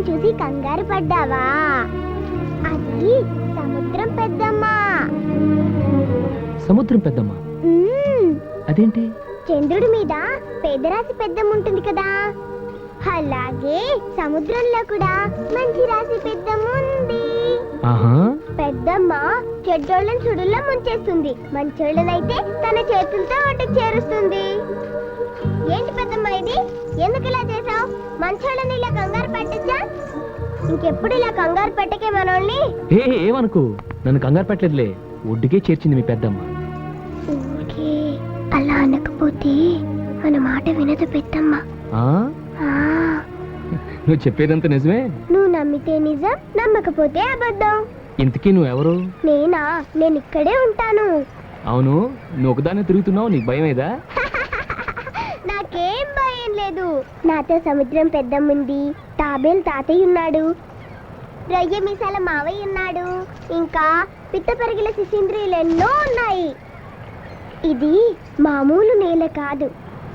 పెద్ద కెరటం చూసి కంగారు పడ్డావా? అది సముద్రం పెద్దమ్మ. సముద్రం పెద్దమ్మ? మ్మ్. అదేంటి? చంద్రుడి మీద పేదరాశి పెద్దమ్మ ఉంటుంది కదా. అలాగే సముద్రంలో కూడా మంచి రాశి పెద్దమ్మ ఉంది. పెద్దమ్మ చెడ్డోళ్ళని సుడుల్లో ముంచేస్తుంది. మంచోళ్ళనైతే తన చేతులతో ఒడ్డుకు చేరుస్తుంది. ఏంటి పెద్దమ్మ ఇది? ఎందుకు ఇలా చేసావు మంచోళ్ళని ఇలా కంగారు పెట్టచ్చా? ఇంకెప్పుడు ఇలా కంగారు పెట్టకే మనోళ్ళని? ఏ ఏమనుకో? నన్ను కంగారు పెట్టలేదులే. ఒడ్డుకే చేర్చింది మీ పెద్దమ్మ. ఊరికే అలా అనకపోతే మన మాట వినదు పెద్దమ్మ. ఆ? ఆ, నువ్వు చెప్పేదంతా నిజమే? నువ్వు నమ్మితే నిజం నమ్మకపోతే అబద్ధం. ఇంతకీ నువ్వెవరు నేనా? నేను ఇక్కడే ఉంటాను. అవును. నువ్వు ఒకదాన్ని తిరుగుతున్నావు నీకు భయం ఏదా నాకేం భయం లేదు. నాతో సముద్రం పెద్దమ్ముంది తాబేలు తాతయ్య ఉన్నాడు రొయ్య మీసాల మావయ్య ఉన్నాడు ఇంకా పిత్త పెరిగిన శిశింద్రియులు ఎన్నో ఉన్నాయి. ఇది మామూలు నేల కాదు.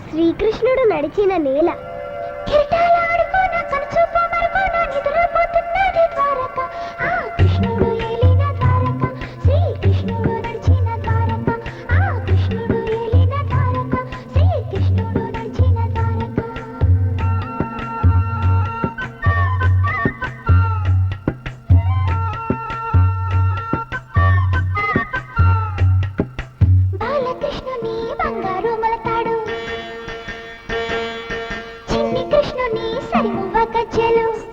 శ్రీకృష్ణుడు నడిచిన నేల. కిరటాలా Hello.